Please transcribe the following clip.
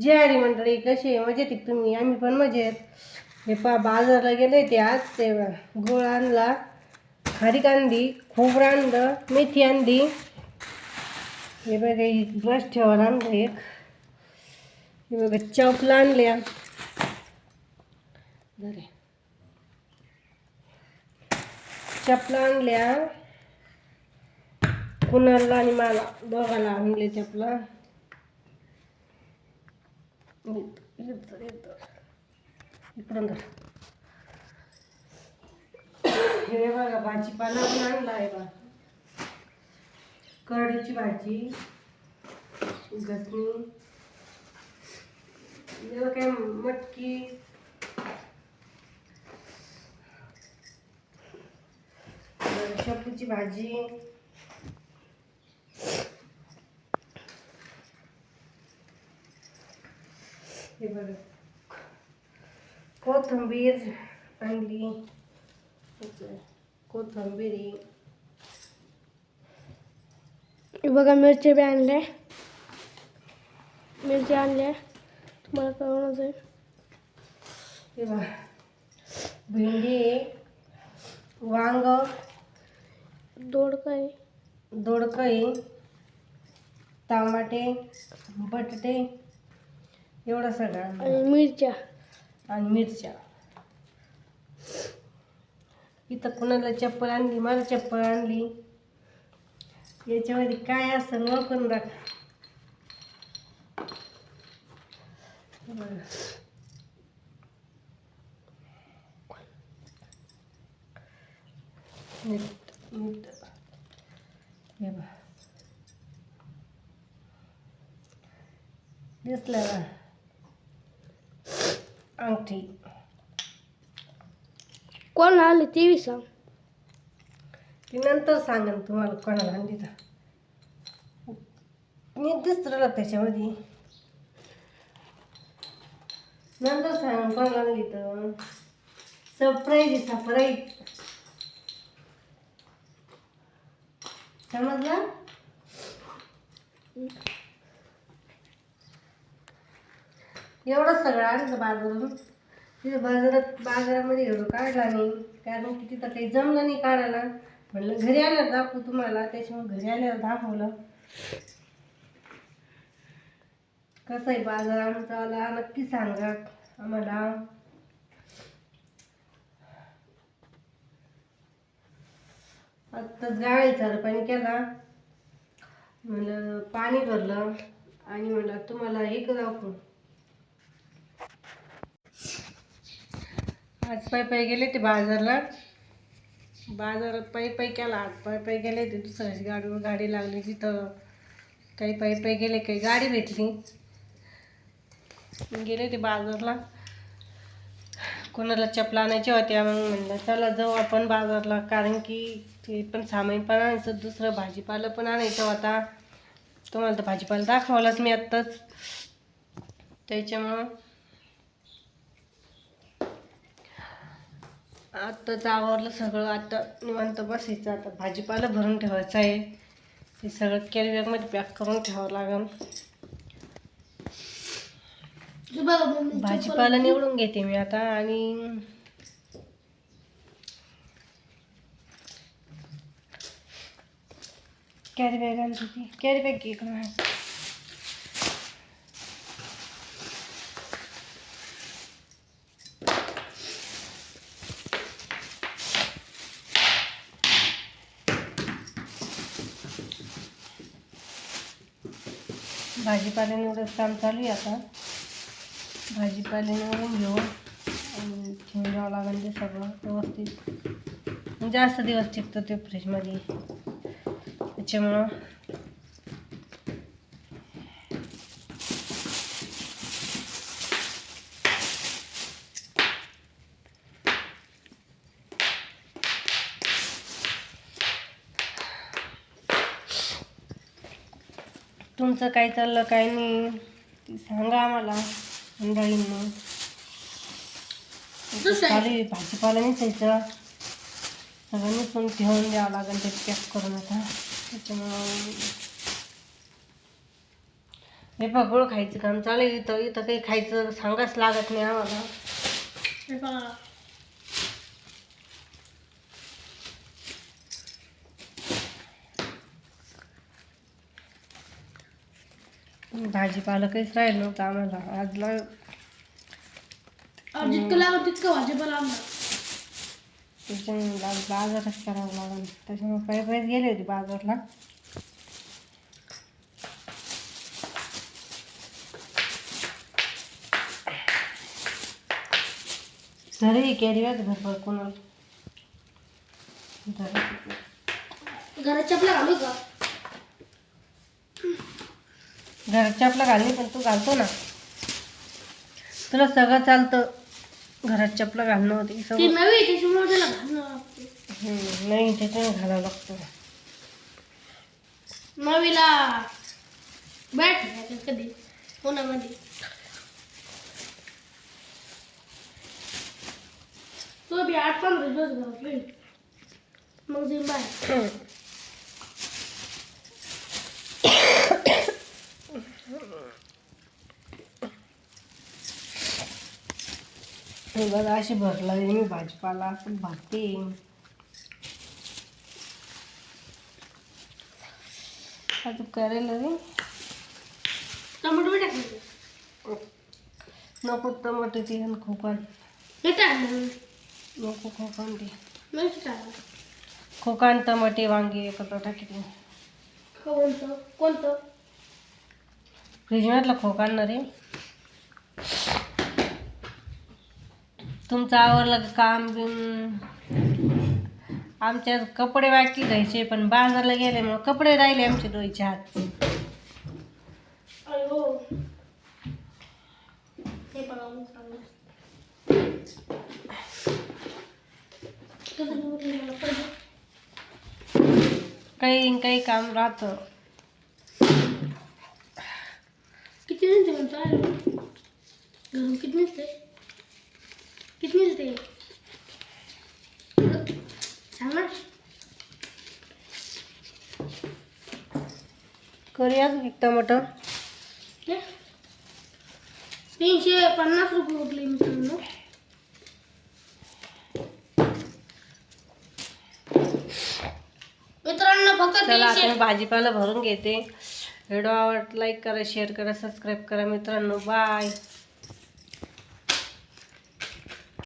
जे हरी मंडळी कशी आहे? मजेत तुम्ही? आम्ही पण मजेत. हे पा बाजारला गेले ते आज. ते गुळ आणला खारीक आणली खोबरं आणलं मेथी आणली. हे बघा ब्रश ठेवायला आणलं एक. हे बघा चपला आणल्या. बरे. चपला आणल्या. कुणाला आणि मला दोघाला आणले चपला. इकडून धर. हे बघा भाजीपाला पण आणला आहे बा करडीची भाजी गसणी काय मटकी शेपूची भाजी हे बघा. कोथिंबीर आणली कोथिंबीर. बघा मिरची बी आणल्या मिरची आणल्या तुम्हाला कळूनच आहे हे बघा. भेंडी वांग दोडका दोडकं टमाटे बटाटे एवढं सगळं. आणि मिरच्या. आणि मिरच्या. इथं कुणाला चप्पल आणली? मला चप्पल आणली. याच्यामध्ये काय असेल ओळखून हे बघ. दिसलं ना? अंगठी. कोण आले ते बी सांग ती नंतर सांगेन तुम्हाला कोणाला आणली तर. मी दिसतं त्याच्यामध्ये. नंतर सांग कोणाला आणली तर. सरप्राईज सरप्राईज समजलं? एवढं सगळं आणलं बाजारून तिथे बाजारात बाजारामध्ये एवढं काढला नाही कारण की तिथं काही जमलं नाही काढायला. म्हणलं घरी आल्यावर दाखवू तुम्हाला. त्याच्यामुळे घरी आल्यावर दाखवलं. कसं आहे बाजार आमचा? आला नक्की सांगा आम्हाला. आत्ताच गाळायचा पाणी केला. म्हणलं पाणी भरलं. आणि म्हणलं तुम्हाला हे दाखवू. आज पाय पाय गेले ते बाजारला. बाजारात पायी पायी केला. आज पाय पायी गेले ते दुसऱ्याची गाडीवर गाडी लागली तिथं. काही पायी पायी गेले काही गाडी भेटली. गेले ते बाजारला. कोणाला चपला आणायच्या होत्या मग म्हणलं चला जाऊ आपण बाजारला. कारण की ते पण सामान पण आणायचं दुसरं भाजीपाला पण आणायचं होता. तुम्हाला तर भाजीपाला दाखवलाच मी आत्ताच. त्याच्यामुळं आत्ताच आवरलं सगळं. आता निवांत बसायचं. आता भाजीपाला भरून ठेवायचं आहे. ते सगळं कॅरी बॅगमध्ये पॅक करून ठेवावं लागेल. भाजीपाला निवडून घेते मी आता आणि कॅरी बॅग आणते ती कॅरी बॅग घे इकडं. भाजीपाला निवडत काम चालू आहे आता. भाजीपाला निवडून घेऊ आणि ठेवून द्यावं लागेल ते सगळं व्यवस्थित. जास्त दिवस टिकतं ते फ्रीजमध्ये त्याच्यामुळं तुमचं काय चाललं काय नाही. सांगा आम्हाला मंडळींना. खाली भाजीपाला नेसायचं सगळं नेसून ठेवून द्यावं लागेल ते पॅक करून आता. त्याच्यामुळं हे पगोळ खायचं काम चालेल इथं इथं काही खायचं सांगाच लागत नाही आम्हाला. भाजीपाला काहीच राहिलं नव्हतं आम्हाला. आज ला अहो, जितकं लागत तितकं भाजीपाला आणणार त्याच्यामुळे आज बाजारच करावं लागेल. त्याच्यामुळे पायी पायीच गेले होते बाजारला. झाली कॅरी बॅग भरपूर कोणाला. घरात चपला घालू का? घरात चपला घालली पण तू घालतो ना. तुला सगळं चालतं. घरात चपला घालणं होती सगळं. घालणं नाही त्याच्याने घालावं लागतं. नवीला बॅट कधी? उन्हामध्ये तो बी आठ पंधरा दिवस राहील. मग जाईन हे बघा अशी भरला मी भाजीपाला पण भागते आता करेल रे टमाटो टाकायचं नको टमाटे ते खोकान. हे टाकलं नको खोकान ते खोकान टमाटे वांगे एकत्र टाकते कोणतं? कोणतं? फ्रीजमधला खोकान ना रे तुमचं आवरलं का काम बिन आमच्यात कपडे बाकी घ्यायचे पण बाजारला गेले मग कपडे राहिले आमचे धुवायचे हात? काही काही काम राहतं. घरून किती निघते किती निघते सांग. ना करूयाच एक टमाटर? तीनशे पन्नास रुपये उठले मित्रांनो. मित्रांनो फक्त चला आता मी भाजीपाला भरून घेते. व्हिडिओ आवड लाईक करा शेअर करा सबस्क्राईब करा मित्रांनो. बाय